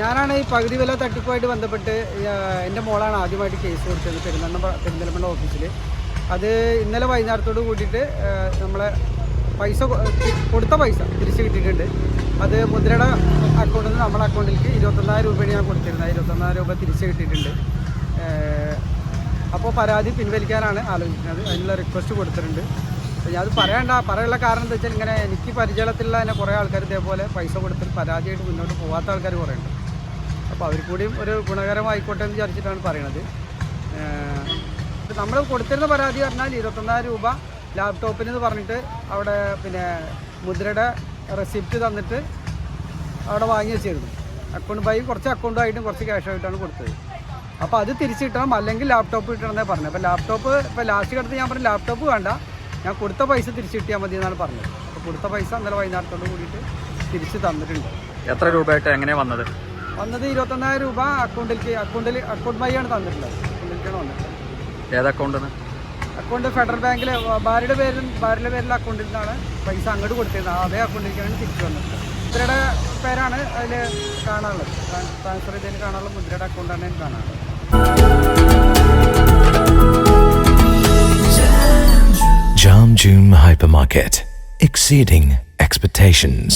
ഞാനാണ് ഈ പകുതി വില തട്ടിപ്പുമായിട്ട് ബന്ധപ്പെട്ട് എന്റെ മോളാണ് ആദ്യമായിട്ട് കേസ് കൊടുത്തത് പെരുന്നണ്ണ പെരിന്തൽമണ്ണ ഓഫീസിൽ അത് ഇന്നലെ വൈകുന്നേരത്തോട് കൂട്ടിയിട്ട് നമ്മളെ പൈസ കൊടുത്ത പൈസ തിരിച്ച് കിട്ടിയിട്ടുണ്ട്. അത് മുദ്രയുടെ അക്കൗണ്ടിൽ നിന്ന് നമ്മുടെ അക്കൗണ്ടിലേക്ക് ഇരുപത്തൊന്നായിരം രൂപയാണ് ഞാൻ കൊടുത്തിരുന്നത്. ഇരുപത്തൊന്നായിരം രൂപ തിരിച്ച് കിട്ടിയിട്ടുണ്ട്. അപ്പോൾ പരാതി പിൻവലിക്കാനാണ് ആലോചിക്കുന്നത്. അതിനുള്ള റിക്വസ്റ്റ് കൊടുത്തിട്ടുണ്ട്. ഞാൻ അത് പറയണ്ട. പറയാനുള്ള കാരണം എന്താ വെച്ചാൽ ഇങ്ങനെ എനിക്ക് പരിചയത്തിലുള്ള തന്നെ കുറേ ആൾക്കാർ ഇതേപോലെ പൈസ കൊടുത്തിട്ട് പരാതിയായിട്ട് മുന്നോട്ട് പോകാത്ത ആൾക്കാർ കുറേ ഉണ്ട്. അപ്പോൾ അവർ കൂടിയും ഒരു ഗുണകരമായിക്കോട്ടെ എന്ന് വിചാരിച്ചിട്ടാണ് പറയണത്. നമ്മൾ കൊടുത്തിരുന്ന പരാതി പറഞ്ഞാൽ ഇരുപത്തൊന്നായിരം രൂപ ലാപ്ടോപ്പിനെന്ന് പറഞ്ഞിട്ട് അവിടെ പിന്നെ മുദ്രയുടെ റെസിപ്റ്റ് തന്നിട്ട് അവിടെ വാങ്ങി വെച്ചിരുന്നു. അക്കൗണ്ട് ബൈ കുറച്ച് അക്കൗണ്ടായിട്ടും കുറച്ച് ക്യാഷായിട്ടാണ് കൊടുത്തത്. അപ്പോൾ അത് തിരിച്ച് കിട്ടണം അല്ലെങ്കിൽ ലാപ്ടോപ്പ് കിട്ടണമെന്നേ പറഞ്ഞത്. അപ്പോൾ ലാപ്ടോപ്പ് ഇപ്പോൾ ലാസ്റ്റ് കിടത്ത് ഞാൻ പറഞ്ഞു ലാപ്ടോപ്പ് വേണ്ട. ഞാൻ കൊടുത്ത പൈസ തിരിച്ച് കിട്ടിയാൽ മതി എന്നാണ് പറഞ്ഞത്. അപ്പോൾ കൊടുത്ത പൈസ ഇന്നലെ വൈകുന്നേരത്തോട് കൂടിയിട്ട് തിരിച്ച് തന്നിട്ടുണ്ട്. എത്ര രൂപയായിട്ട് എങ്ങനെയാണ് വന്നത്? വന്നത് ഇരുപത്തൊന്നായിരം രൂപ അക്കൗണ്ടിലേക്ക് അക്കൗണ്ടിൽ അക്കൗണ്ട് വഴിയാണ് തന്നിട്ടുള്ളത്. അക്കൗണ്ടിലേക്കാണ് വന്നിട്ടുള്ളത് ഏത് അക്കൗണ്ടാണ് അക്കൗണ്ട് ഫെഡറൽ ബാങ്കിലെ ഭാര്യയുടെ പേരിൽ ഭാര്യയുടെ പേരിലെ അക്കൗണ്ടിൽ നിന്നാണ് പൈസ അങ്ങോട്ട് കൊടുത്തിരുന്നത്. അതേ അക്കൗണ്ടിലേക്കാണ് തിരിച്ചു വന്നത്. മുദ്രയുടെ പേരാണ് അതിൽ കാണാനുള്ളത്. ട്രാൻസ്ഫർ ചെയ്തതിൽ കാണാനുള്ള മുദ്രയുടെ അക്കൗണ്ടാണ് കാണാനുള്ളത്. Jam June Hypermarket. Exceeding expectations.